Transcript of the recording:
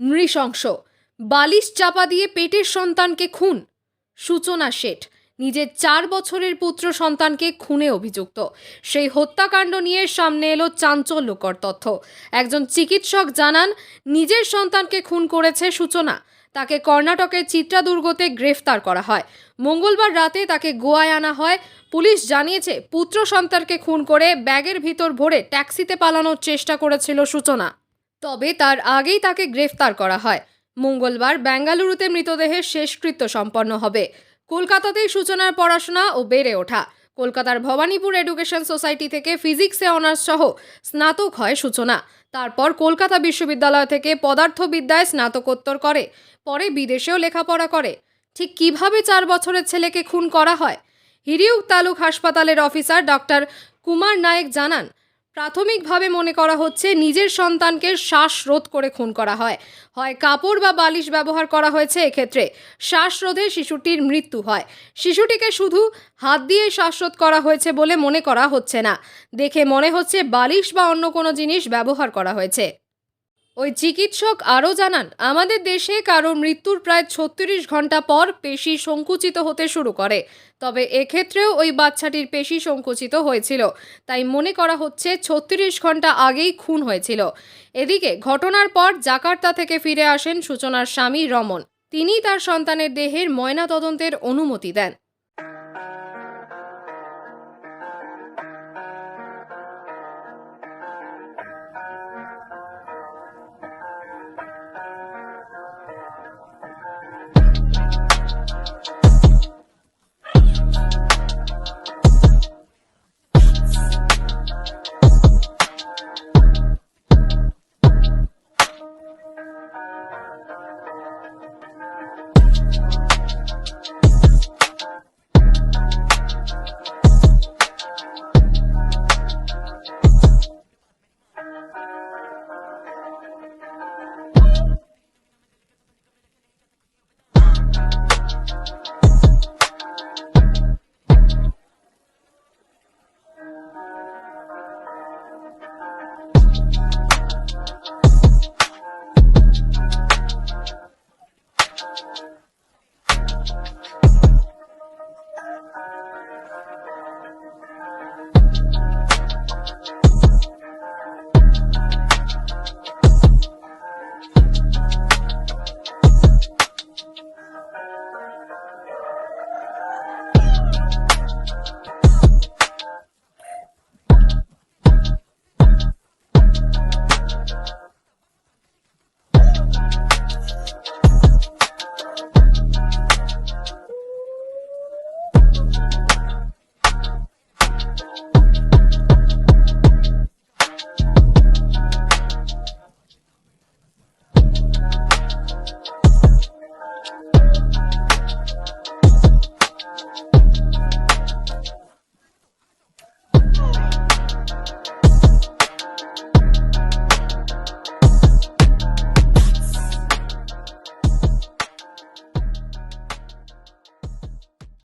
নৃশংস। বালিশ চাপা দিয়ে পেটের সন্তানকে খুন। সূচনা শেঠ, নিজের চার বছরের পুত্র সন্তানকে খুনে অভিযুক্ত। সেই হত্যাকাণ্ড নিয়ে সামনে এলো চাঞ্চল্যকর তথ্য। একজন চিকিৎসক জানান, নিজের সন্তানকে খুন করেছে সূচনা। তাকে কর্ণাটকের চিত্রাদুর্গতে গ্রেফতার করা হয়। মঙ্গলবার রাতে তাকে গোয়ায় আনা হয়। পুলিশ জানিয়েছে, পুত্র সন্তানকে খুন করে ব্যাগের ভিতর ভরে ট্যাক্সিতে পালানোর চেষ্টা করেছিল সূচনা। তবে তার আগেই তাকে গ্রেফতার করা হয়। মঙ্গলবার বেঙ্গালুরুতে মৃতদেহের শেষকৃত্য সম্পন্ন হবে। কলকাতাতেই সূচনার পড়াশোনা ও বেড়ে ওঠা। কলকাতার ভবানীপুর এডুকেশন সোসাইটি থেকে ফিজিক্সে অনার্স সহ স্নাতক হয় সূচনা। তারপর কলকাতা বিশ্ববিদ্যালয় থেকে পদার্থবিদ্যায় স্নাতকোত্তর করে, পরে বিদেশেও লেখাপড়া করে। ঠিক কীভাবে চার বছরের ছেলেকে খুন করা হয়? হিরিউক তালুক হাসপাতালের অফিসার ডক্টর কুমার নায়েক জানান প্রাথমিকভাবে মনে করা হচ্ছে নিজের সন্তানকে শ্বাসরোধ করে খুন করা হয়। হয় কাপড় বা বালিশ ব্যবহার করা হয়েছে এক্ষেত্রে। শ্বাসরোধে শিশুটির মৃত্যু হয়। শিশুটিকে শুধু হাত দিয়ে শ্বাসরোধ করা হয়েছে বলে মনে করা হচ্ছে না। দেখে মনে হচ্ছে বালিশ বা অন্য কোনো জিনিস ব্যবহার করা হয়েছে। ওই চিকিৎসক আরও জানান, আমাদের দেশে কারও মৃত্যুর প্রায় ছত্রিশ ঘণ্টা পর পেশি সংকুচিত হতে শুরু করে। তবে এক্ষেত্রেও ওই বাচ্চাটির পেশি সংকুচিত হয়েছিল। তাই মনে করা হচ্ছে ছত্রিশ ঘণ্টা আগেই খুন হয়েছিল। এদিকে ঘটনার পর জাকার্তা থেকে ফিরে আসেন সূচনার স্বামী রমন। তিনি তার সন্তানের দেহের ময়নাতদন্তের অনুমতি দেন।